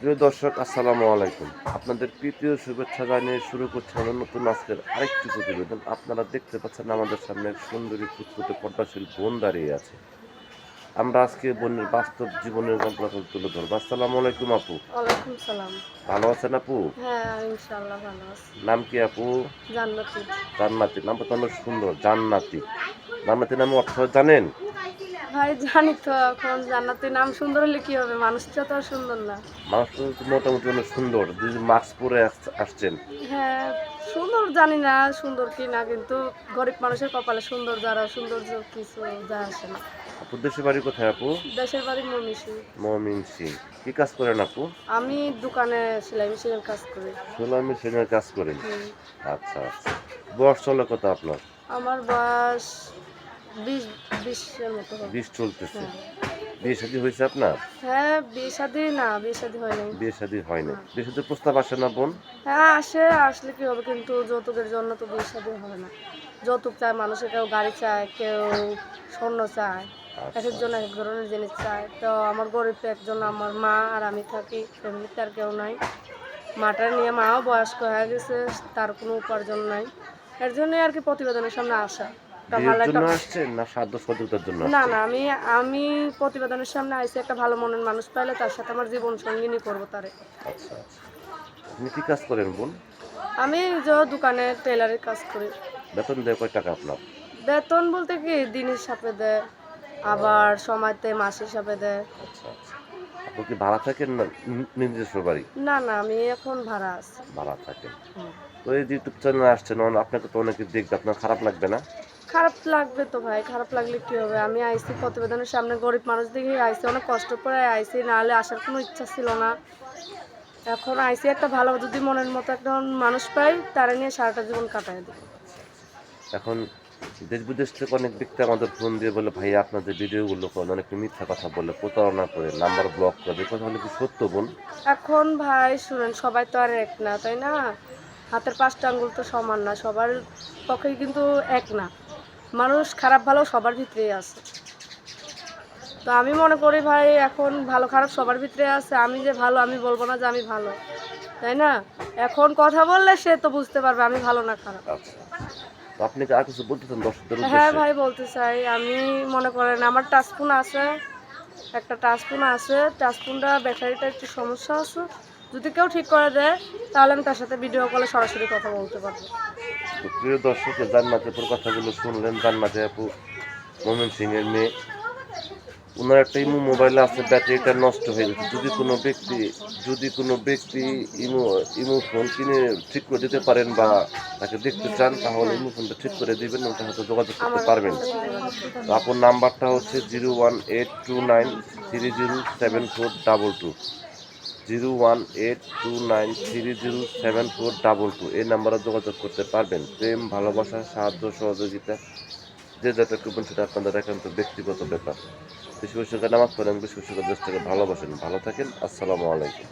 প্রিয় দর্শক আসসালামু আলাইকুম। আপনাদের তৃতীয় শুভেচ্ছা জানিয়ে শুরু করছে আমাদের নতুন আজকের আরেকটি প্রতিবেদন। আপনারা দেখতে পাচ্ছেন আমাদের সামনে এক সুন্দরী ফুটফুটে পর্দাশীল বোন দাঁড়িয়ে আছে। আমরা আজকে বোনের বাস্তব জীবনের গল্প তুলে ধরবো। আসসালামু আলাইকুম আপু। ভালো আছেন আপু? হ্যাঁ নাম কি আপু? জান্নাতি। জান্নাতি। নামটা তো অনেক সুন্দর জান্নাতি। জান্নাতি নামে অর্থ জানেন? ভাই জানি তো এখন জান্নাতি নাম সুন্দর হলে কি হবে? মানুষটা তো আর সুন্দর না। মানুষ তো মোটামুটি অনেক সুন্দর। যদি মাস্ক পরে আসছেন। হ্যাঁ সুন্দর জানি না সুন্দর কি না কিন্তু গরিব মানুষের কপালে সুন্দর যারা সুন্দর কিছু যা আসে না। আপু দেশের বাড়ি কোথায় আপু? দেশের বাড়ি মমিষি মমিন সিং কি কাজ করেন আপু? আমি দোকানে সেলাই মেশিনের কাজ করি। সোলার মেশিনের কাজ করেন? আচ্ছা আচ্ছা। বয়স চলে কত আপনার? আমার বয়স বিশ চলতেছে। হ্যাঁ। বিয়ে শাদী হয়েছে আপনার? হ্যাঁ বিয়ে শাদি না বিয়ে শাদি হয়নি বিয়ে শাদী হয়নি বিয়ে শাদীর প্রস্তাব আসে না বোন? হ্যাঁ আসে আসলে কি হবে কিন্তু যৌতুকের জন্য তো বিয়ে শাদী হবে না। যৌতুক চায় মানুষের কেউ গাড়ি চায় কেউ স্বর্ণ চায়। আচ্ছা, এক একজন এক ধরনের জিনিস চায়। তো আমার গরিব একজন আমার মা আর আমি থাকি ফ্যামিলিতে আর কেউ নাই। মাটা নিয়ে মাও বয়স্ক হয়ে গেছে তার কোনো উপার্জন নাই। এর জন্যই আর কি প্রতিবেদনের সামনে আসা। ভালো জন্য আসছেন না জন্য না না আমি আমি প্রতিবেদনের সামনে আইসি একটা ভালো মনের মানুষ পাইলে তার সাথে আমার জীবন সঙ্গিনী করব তারে। আচ্ছা আচ্ছা। আপনি কি কাজ করেন বোন? আমি যে দোকানে টেলারের কাজ করি। বেতন দেয় কয় টাকা আপনার? বেতন বলতে কি দিন হিসাবে দেয় আবার সময়তে মাস হিসাবে দেয়। আচ্ছা আচ্ছা। আপনি কি ভাড়া থাকেন না নিজস্ব বাড়ি? না না আমি এখন ভাড়া আছি। ভাড়া থাকেন। তো এই যে ইউটিউব চ্যানেলে আসছেন আপনাকে তো অনেকে দেখবে আপনার খারাপ লাগবে না? খারাপ লাগবে তো ভাই খারাপ লাগলে কি হবে? আমি আইসি প্রতিবেদনের সামনে গরিব মানুষ দেখে আইসি অনেক কষ্ট করে আইসি নাহলে আসার কোনো ইচ্ছা ছিল না। এখন আইসি একটা ভালো যদি মনের মতো একটা মানুষ পাই তারা নিয়ে সারাটা জীবন কাটায় দিই এখন দেশ বিদেশ থেকে অনেক ব্যক্তি আমাদের ফোন দিয়ে বলে ভাই আপনাদের ভিডিওগুলো করেন। অনেকে মিথ্যা কথা বলে প্রতারণা করে নাম্বার ব্লক করে। কথা হলে কি সত্য বোন। এখন ভাই শুনেন সবাই তো আর এক না তাই না? হাতের পাঁচটা আঙ্গুল তো সমান না সবার পক্ষে কিন্তু এক না। মানুষ খারাপ ভালো সবার ভিতরেই আছে। তো আমি মনে করি ভাই এখন ভালো খারাপ সবার ভিতরে আছে। আমি যে ভালো আমি বলব না যে আমি ভালো। তাই না? এখন কথা বললে সে তো বুঝতে পারবে আমি ভালো না খারাপ। আচ্ছা। আপনি কি আর কিছু বলতে চান দর্শকদের হ্যাঁ ভাই বলতে চাই। আমি মনে করেন আমার টাচফোন আছে একটা টাচফোন আছে। টাচফোনটা ব্যাটারিটা একটু সমস্যা আছে। যদি কেউ ঠিক করে দেয় তাহলে আমি তার সাথে ভিডিও কলে সরাসরি কথা বলতে পারব। তো প্রিয় দর্শক জান্নাতে আপুর কথাগুলো শুনলেন। জান্নাতে আপু মোমেন সিং এর মেয়ে। ওনার একটা ইমো মোবাইল আছে, ব্যাটারিটা নষ্ট হয়ে গেছে। যদি কোনো ব্যক্তি, যদি কোনো ব্যক্তি ইমো ইমো ফোন কিনে ঠিক করে দিতে পারেন বা তাকে দেখতে চান, তাহলে ইমো ফোনটা ঠিক করে দিবেন ওটা হয়তো যোগাযোগ করতে পারবেন। আপনার নাম্বারটা হচ্ছে zero one eight two nine three zero seven four double two. Zero one eight two nine three zero seven four double two এই নাম্বারে যোগাযোগ করতে পারবেন। প্রেম, ভালোবাসা, সাহায্য, সহযোগিতা যে যেটা করবেন সেটা আপনাদের একান্ত ব্যক্তিগত ব্যাপার। বিশ্ব বেশি করে নামাজ পড়েন বিশ্ব বেশি করে দেশটাকে ভালোবাসেন। ভালো থাকেন, আসসালামু আলাইকুম।